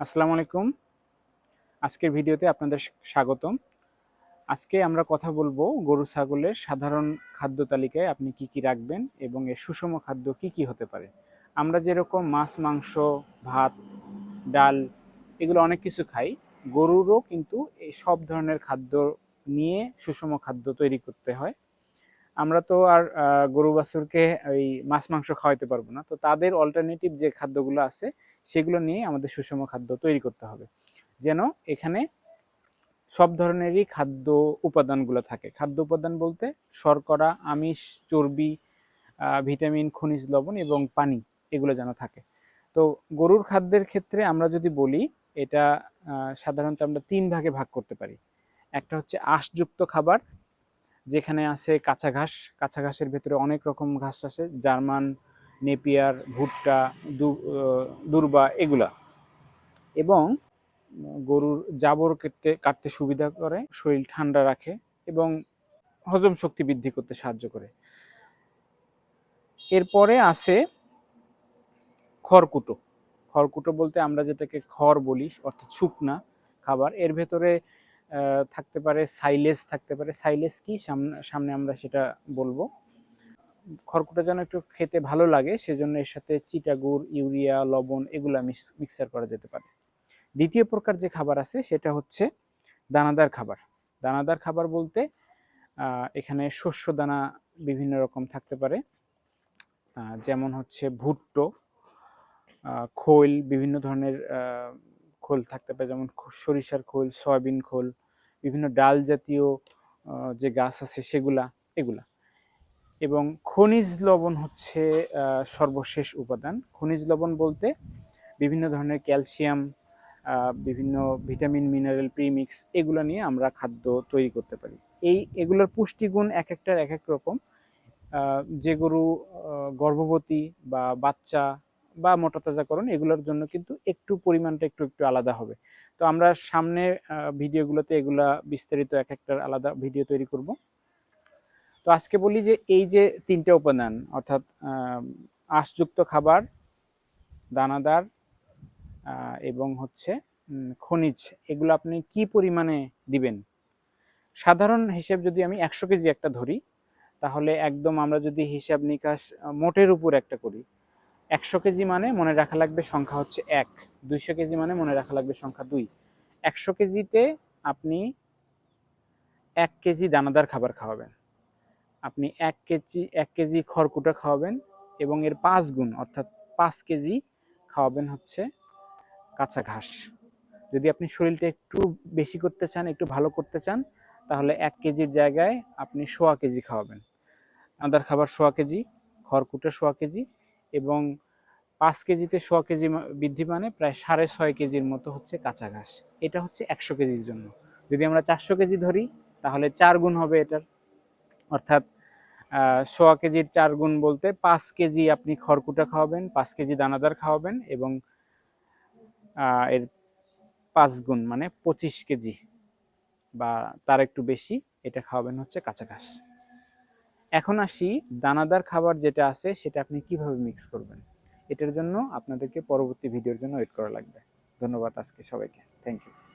আসসালামু আলাইকুম। আজকের ভিডিওতে আপনাদের স্বাগতম। আজকে আমরা কথা বলব গরু, ছাগলের সাধারণ খাদ্য তালিকায় আপনি কি কি রাখবেন এবং এর সুষম খাদ্য কি কি হতে পারে। আমরা যেরকম মাছ, মাংস, ভাত, ডাল এগুলো অনেক কিছু খাই, গরুরও কিন্তু এই সব ধরনের খাদ্য নিয়ে সুষম খাদ্য তৈরি করতে হয়। আমরা তো আর গরু, বাছুরকে ওই মাছ, মাংস খাওয়াইতে পারব না। তো তাদের অল্টারনেটিভ যে খাদ্যগুলো আছে, সেগুলো নিয়ে আমাদের সুষম খাদ্য তৈরি করতে হবে। যেন এখানে সব ধরনেরই খাদ্য উপাদানগুলো থাকে। খাদ্য উপাদান বলতে শর্করা, আমিষ, চর্বি ভিটামিন, খনিজ, লবণ এবং পানি, এগুলো যেন থাকে। তো গরুর খাদ্যের ক্ষেত্রে আমরা যদি বলি, এটা সাধারণত আমরা তিন ভাগে ভাগ করতে পারি। একটা হচ্ছে আঁশযুক্ত খাবার যেখানে আছে কাঁচা ঘাস, কাঁচা ঘাসের ভেতরে অনেক রকম ঘাস আছে, জার্মান, নেপিয়ার, ভুট্টা দুর্বা এগুলা। এবং গরুর জাবর কেটে, কাটতে সুবিধা করে, শরীর ঠান্ডা রাখে এবং হজম শক্তি বৃদ্ধি করতে সাহায্য করে। এরপরে আছে খড়কুটো। খড়কুটো বলতে আমরা যেটাকে খড় বলি, অর্থাৎ শুকনা খাবার। এর ভেতরে থাকতে পারে সাইলেজ থাকতে পারে। সাইলেজ কি? সামনে সামনে আমরা সেটা বলব। খড়কুটো যেন একটু খেতে ভালো লাগে, সেজন্য এর সাথে চিটাগুড়, ইউরিয়া, লবণ এগুলা মিক্সার করা যেতে পারে। দ্বিতীয় প্রকার যে খাবার আছে, সেটা হচ্ছে দানাদার খাবার। দানাদার খাবার বলতে এখানে শস্য দানা বিভিন্ন রকম থাকতে পারে। যেমন হচ্ছে ভুট্টো খোল, বিভিন্ন ধরনের খোল থাকতে পারে, যেমন সরিষার খোল, সয়াবিন খোল, বিভিন্ন ডাল জাতীয় যে গাছ আছে সেগুলা, এগুলা। এবং খনিজ লবণ হচ্ছে সর্বশেষ উপাদান। খনিজ লবণ বলতে বিভিন্ন ধরনের ক্যালসিয়াম বিভিন্ন ভিটামিন, মিনারেল, প্রিমিক্স, এগুলো নিয়ে আমরা খাদ্য তৈরি করতে পারি। এই এগুলোর পুষ্টিগুণ এক একটার এক এক রকম। যে গরু গর্ভবতী বা বাচ্চা বা মোটাতাজাকরণ এগুলোর জন্য কিন্তু একটু পরিমাণটা একটু একটু আলাদা হবে। তো আমরা সামনে ভিডিওগুলোতে এগুলা বিস্তারিত এক একটার আলাদা ভিডিও তৈরি করব। তো আজকে বলি যে এই যে তিনটে উপাদান, অর্থাৎ আঁশযুক্ত খাবার, দানাদার এবং হচ্ছে খনিজ, এগুলো আপনি কি পরিমাণে দিবেন? সাধারণ হিসেব যদি আমি একশো কেজি একটা ধরি, তাহলে একদম আমরা যদি হিসাব নিকাশ মোটের উপর একটা করি একশো কেজি মানে মনে রাখা লাগবে সংখ্যা হচ্ছে এক। দুইশো কেজি মানে মনে রাখা লাগবে সংখ্যা দুই। একশো কেজিতে আপনি এক কেজি দানাদার খাবার খাওয়াবেন। আপনি এক কেজি এক কেজি খড়কুটা খাওয়াবেন এবং এর পাঁচ গুণ, অর্থাৎ পাঁচ কেজি খাওয়াবেন হচ্ছে কাঁচা ঘাস। যদি আপনি শরীরটা একটু বেশি করতে চান, একটু ভালো করতে চান, তাহলে এক কেজির জায়গায় আপনি সোয়া কেজি খাওয়াবেন। আদার খাবার সোয়া কেজি, খড়কুটা সোয়া কেজি এবং পাঁচ কেজিতে সোয়া কেজি বৃদ্ধি মানে প্রায় সাড়ে ছয় কেজির মতো হচ্ছে কাঁচা ঘাস। এটা হচ্ছে একশো কেজির জন্য। যদি আমরা চারশো কেজি ধরি, তাহলে চার গুণ হবে এটার। অর্থাৎ সোয়া কেজির চার গুণ বলতে পাঁচ কেজি আপনি খড়কুটা খাওয়াবেন, পাঁচ কেজি দানাদার খাওয়াবেন এবং এর পাঁচ গুণ মানে পঁচিশ কেজি বা তার একটু বেশি এটা খাওয়াবেন হচ্ছে কাঁচা ঘাস। এখন আসি দানাদার খাবার যেটা আছে সেটা আপনি কীভাবে মিক্স করবেন। এটার জন্য আপনাদেরকে পরবর্তী ভিডিওর জন্য ওয়েট করা লাগবে। ধন্যবাদ আজকে সবাইকে। Thank you